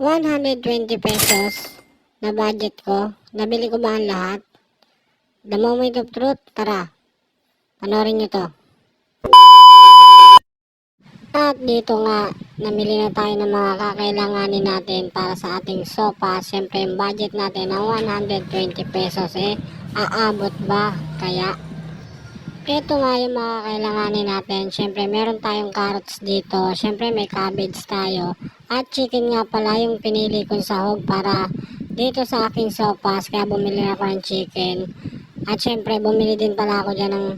120 pesos na budget ko. Nabili ko ba ang lahat? The moment of truth, tara. Panorin nyo to. At dito nga, namili na tayo ng mga kakailanganin natin para sa ating sopa. Siyempre, yung budget natin ng 120 pesos eh, aabot ba? Kaya, ito nga yung mga kailanganin natin. Siyempre, meron tayong carrots dito. Siyempre, may cabbage tayo. At chicken nga pala yung pinili kong sahog para dito sa aking sopas. Kaya bumili ako ng chicken. At siyempre, bumili din pala ako dyan ng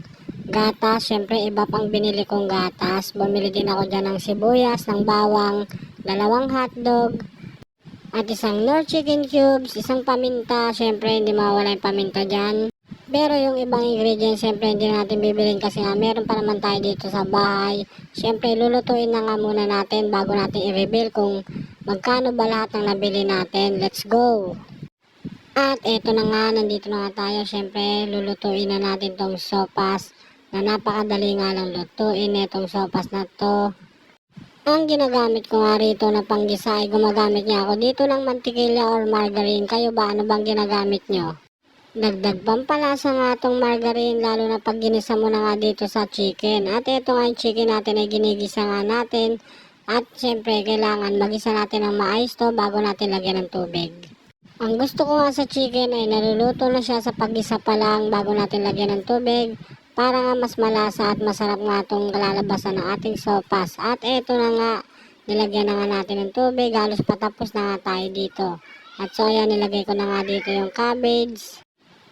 gatas. Siyempre, iba pang binili kong gatas. Bumili din ako dyan ng sibuyas, ng bawang, dalawang hotdog, at isang Nor Chicken Cubes, isang paminta. Siyempre, hindi mawala yung paminta dyan. Pero yung ibang ingredients, siyempre hindi natin bibilin kasi nga meron pa naman tayo dito sa bahay. Siyempre, lulutuin na nga muna natin bago natin i-reveal kung magkano ba lahat ng nabili natin. Let's go! At eto na nga, nandito na nga tayo. Siyempre, lulutuin na natin tong sopas na napakadali nga lang lutuin itong sopas na to. Ang ginagamit ko nga rito na panggisa ay gumagamit niya ako dito ng mantikilya or margarine. Kayo ba, ano bang ginagamit nyo? Dagdag pampalasa nga itong margarine lalo na pag ginisa mo na nga dito sa chicken. At ito nga yung chicken natin ay ginigisa nga natin. At syempre kailangan magisa natin ng maayos to bago natin lagyan ng tubig. Ang gusto ko nga sa chicken ay naluluto na siya sa paggisa pa lang bago natin lagyan ng tubig para nga mas malasa at masarap nga itong kalalabasan ng ating sopas. At ito na nga, nilagyan na nga natin ng tubig, halos patapos na nga tayo dito. At so ayan, nilagay ko na nga dito yung cabbage.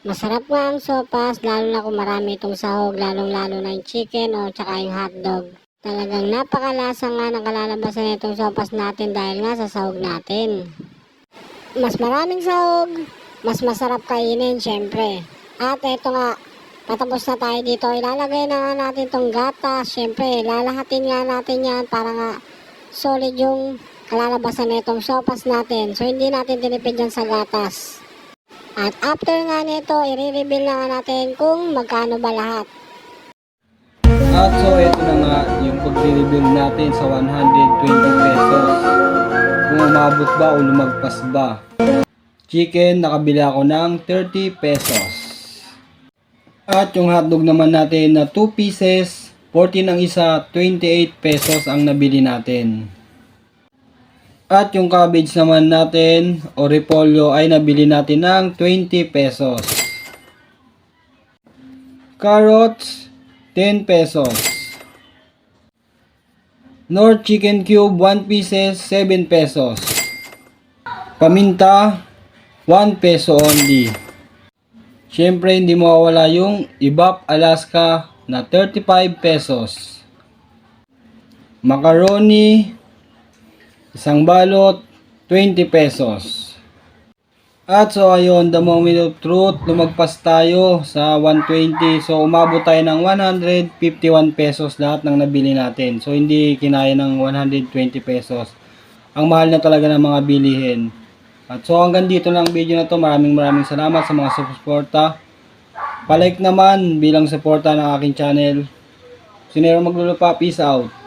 Masarap nga ang sopas, lalo na kung marami itong sahog, lalong lalo na yung chicken o tsaka yung hotdog. Talagang napakalasa nga ng kalalabasan itong sopas natin dahil nga sa sahog natin. Mas maraming sahog, mas masarap kainin syempre. At eto nga, patapos na tayo dito, ilalagay na nga natin tong gatas. Syempre, lalahatin nga natin yan para nga solid yung kalalabasan nitong sopas natin. So, hindi natin tinipid yan sa gatas. At after nga nito, i-reveal na nga natin kung magkano ba lahat. At so ito na nga yung pagre-reveal natin sa 120 pesos. Kung umabot ba o lumagpas ba. Chicken, nakabili ako ng 30 pesos. At yung hotdog naman natin na 2 pieces, 14 ang isa, 28 pesos ang nabili natin. At yung cabbage naman natin o repolyo ay nabili natin ng 20 pesos. Carrots, 10 pesos. North Chicken Cube, 1 pieces, 7 pesos. Paminta, 1 peso only. Siyempre, hindi mawawala yung Ibap Alaska na 35 pesos. Macaroni, isang balot, 20 pesos. At so ayun, the moment of truth, lumagpas tayo sa 120. So umabot tayo ng 151 pesos lahat ng nabili natin. So hindi kinaya ng 120 pesos. Ang mahal na talaga ng mga bilihin. At so hanggang dito lang ang video na to. Maraming maraming salamat sa mga suporta. Palike naman bilang suporta ng aking channel. Sinero maglulupa, peace out.